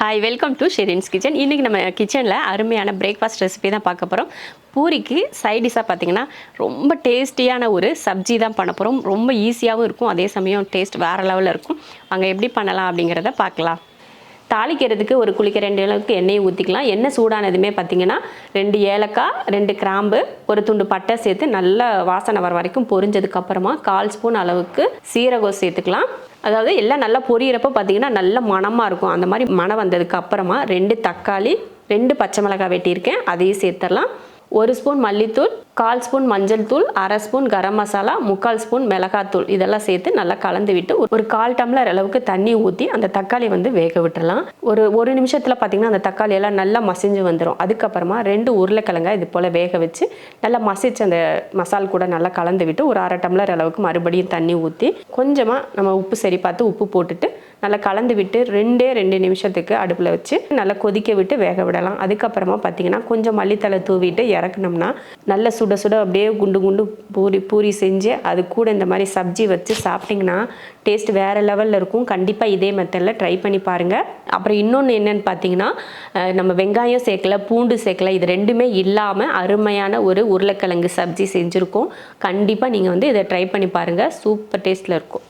Hi welcome to Sherin's kitchen இன்றைக்கி நம்ம கிச்சனில் அருமையான பிரேக்ஃபாஸ்ட் ரெசிபி தான் பார்க்க போகிறோம் பூரிக்கு சைடிஷாக பார்த்தீங்கன்னா ரொம்ப டேஸ்டியான ஒரு சப்ஜி தான் பண்ண போகிறோம் ரொம்ப ஈஸியாகவும் இருக்கும். அதே சமயம் டேஸ்ட் வேறு லெவலில் இருக்கும். அங்கே எப்படி பண்ணலாம் அப்படிங்கிறத பார்க்கலாம். தாளிக்கிறதுக்கு ஒரு குளிக்க ரெண்டு அளவுக்கு எண்ணெயை ஊற்றிக்கலாம் எண்ணெய் சூடானதுமே பார்த்தீங்கன்னா ரெண்டு ஏலக்காய் ரெண்டு கிராம்பு ஒரு துண்டு பட்டை சேர்த்து நல்லா வாசனை வர வரைக்கும் பொரிஞ்சதுக்கப்புறமா கால் ஸ்பூன் அளவுக்கு சீரகம் சேர்த்துக்கலாம். அதாவது எல்லாம் நல்லா பொரியிறப்ப பார்த்தீங்கன்னா நல்ல மணமாக இருக்கும். அந்த மாதிரி மணம் வந்ததுக்கு அப்புறமா ரெண்டு தக்காளி ரெண்டு பச்சை மிளகாய் வெட்டியிருக்கேன். அதையும் சேர்த்துடலாம். ஒரு ஸ்பூன் மல்லித்தூள் கால் ஸ்பூன் மஞ்சள் தூள் அரை ஸ்பூன் கரம் மசாலா முக்கால் ஸ்பூன் மிளகாத்தூள் இதெல்லாம் சேர்த்து நல்லா கலந்து விட்டு ஒரு கால் டம்ளர் அளவுக்கு தண்ணி ஊற்றி அந்த தக்காளி வந்து வேக விட்டுறலாம். ஒரு ஒரு நிமிஷத்தில் பார்த்தீங்கன்னா அந்த தக்காளி எல்லாம் நல்லா மசிஞ்சு வந்துடும் அதுக்கப்புறமா ரெண்டு உருளைக்கிழங்காய் இது போல் வேக வச்சு நல்லா மசிச்சு அந்த மசால் கூட நல்லா கலந்து விட்டு ஒரு அரை டம்ளர் அளவுக்கு மறுபடியும் தண்ணி ஊற்றி கொஞ்சமாக நம்ம உப்பு சரி பார்த்து உப்பு போட்டுட்டு நல்லா கலந்து விட்டு ரெண்டே ரெண்டு நிமிஷத்துக்கு அடுப்பில் வச்சு நல்லா கொதிக்க விட்டு வேக விடலாம். அதுக்கப்புறமா பார்த்தீங்கன்னா கொஞ்சம் மல்லித்தலை தூவிட்டு இறக்குனோம்னா நல்ல சுட சுட அப்படியே குண்டு குண்டு பூரி பூரி செஞ்சு அது கூட இந்த மாதிரி சப்ஜி வச்சு சாப்பிட்டிங்கன்னா டேஸ்ட் வேறு லெவலில் இருக்கும். கண்டிப்பாக இதே மெத்தடில் ட்ரை பண்ணி பாருங்கள் அப்புறம் இன்னொன்று என்னென்னு பார்த்தீங்கன்னா நம்ம வெங்காயம் சேர்க்கல பூண்டு சேர்க்கல இது ரெண்டுமே இல்லாமல் அருமையான ஒரு உருளைக்கிழங்கு சப்ஜி செஞ்சுருக்கோம். கண்டிப்பாக நீங்கள் வந்து இதை ட்ரை பண்ணி பாருங்கள் சூப்பர் டேஸ்ட்டில் இருக்கும்.